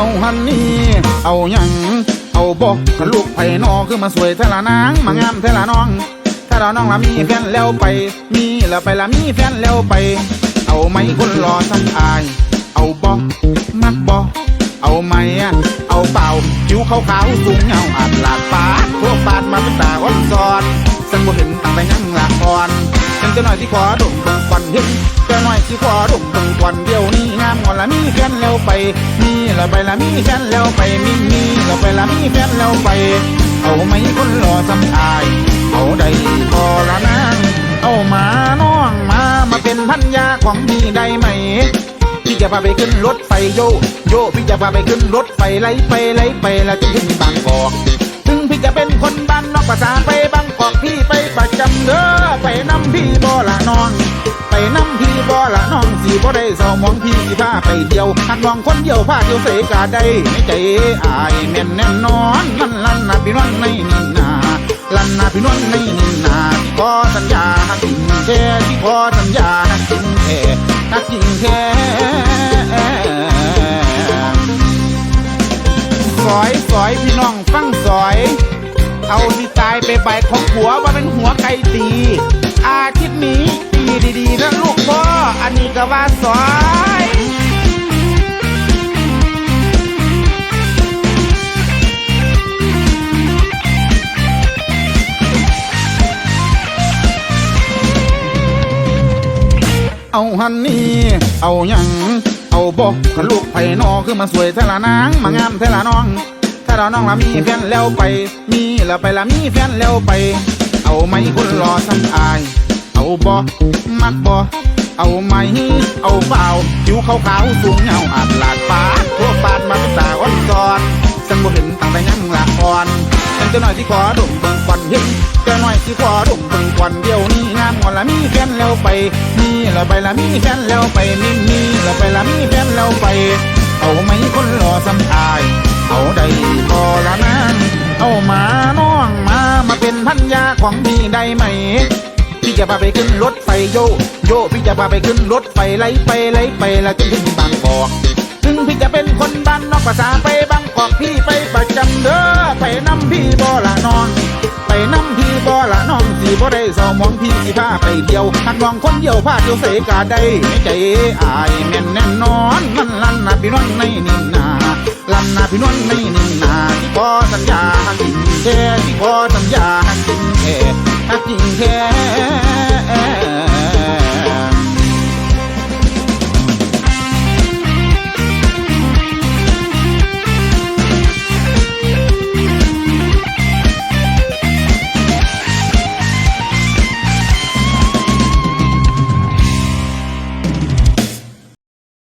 เอาหันนี่เอาหยัง เอาบอกลูกไผ่นอคือมาสวยเทละนางมางามเทละน้อง ถ้าเราน้องละมีแฟนแล้วไป มีแล้วไปละมีแฟนแล้วไป เอาไหมคนรอทำอาย เอาบอกมักบอก เอาไหมอะเอาเปล่าผิวขาวขาวๆสูงเงาอาดลาดปาดทั่วปาดมาเป็นตาอ่อนซอนสังบ่เห็นตั้งแต่ยังหละอ่อนยังจะหน่อยที่ขอดมเบิ่งควันเห็นจะหน่อยที่ขอดมเบิ่งควันเดียวนี้งามงอนละมีแฟนแล้วไปมีล้วไปละมีแฟนแล้วไปมีมีล้วไปละมีแฟนแล้วไป เอาไหมคนรอทำอายเอาได้พอละนางเอามาน้องมามาเป็นพันยาของพี่ได้ไหม จะพาไปขึ้นรถไฟโยโยพี่จะพาไปขึ้นรถไฟไล่ไปไล่ไปแล้วจะถึงบางกอกถึงพี่จะเป็นคนบ้านนอกภาษาไปบางกอกพี่ไปประจำเด้อไปนำพี่บ่ละน้อง ไปนำพี่บ่ละน้องสีบ่ได้เศร้ามองพี่พาไปเดียวหักน้องคนเดียวพาเดียวเสกาได้ในใจอายแม่นแน่นอนมันลั่นนะพี่น้องในนี่นาลันนาพี่นวลในนี่นาที่ขอสัญญาหักจริงแท้ที่ขอสัญญาหักจริงแท้ นักยิงแท้สอยสอยพี่น้องฟังสอย เอาที่ตายไปใบของหัวว่าเป็นหัวไก่ตี อาทิตย์นี้ดีดีๆนะลูกพ่ออันนี้ก็ว่าสอย เอาหันนี่ เอาหยัง เอาบอกกับลูกไผ่นอคือมาสวยเทละนาง มางามเทละน้อง ถ้าเราน้องละมีแฟนแล้วไป มีล้วไปละมีแฟนแล้วไป เอาไหมคนรอทำอาย เอาบอมักบอเอาไหม เอาเปล่าผิวขาวขาวๆสูงเงาอาดลาดปาดทั่วปาดมาเป็นตาอ่อนซอนสังบ่เห็นตั้งแต่ยังละอ่อนยังจะหน่อยที่ขอดมเบิ่งควันเห็นจะหน่อยที่ขอดมเบิ่งควันเดียวนี้ แล้วไป มีแล้วไปละมีแฟนแล้วไปมีมีแล้วไปละมีแฟนแล้วไป เอาไหมคนรอสำอาย เอาได้พอละนางเอามาน้องมามาเป็นพันยาของพี่ได้ไหมพี่จะพาไปขึ้นรถไฟโยโยพี่จะพาไปขึ้นรถไฟไล่ไปไล่ไปแล้วจนถึงบางกอกถึงพี่จะเป็นคนบ้านนอกภาษาไปบางกอกพี่ไปประจำเด้อ ไปน้ำพี่บ่ละนอนไปน้ำพี่บ่ละน้องสีบ่ได้เศร้ามองพี่สิพาไปเที่ยวหักมองคนเดียวพาเที่ยวเสกาได้ในใจอายแม่นแน่นอนมันลั่นนะพี่น้องในนี่นาลั่นนะพี่น้องในนี่นาที่ขอสัญญาหักจริงแท้ที่ขอสัญญาหักจริงแท้หักจริงแท้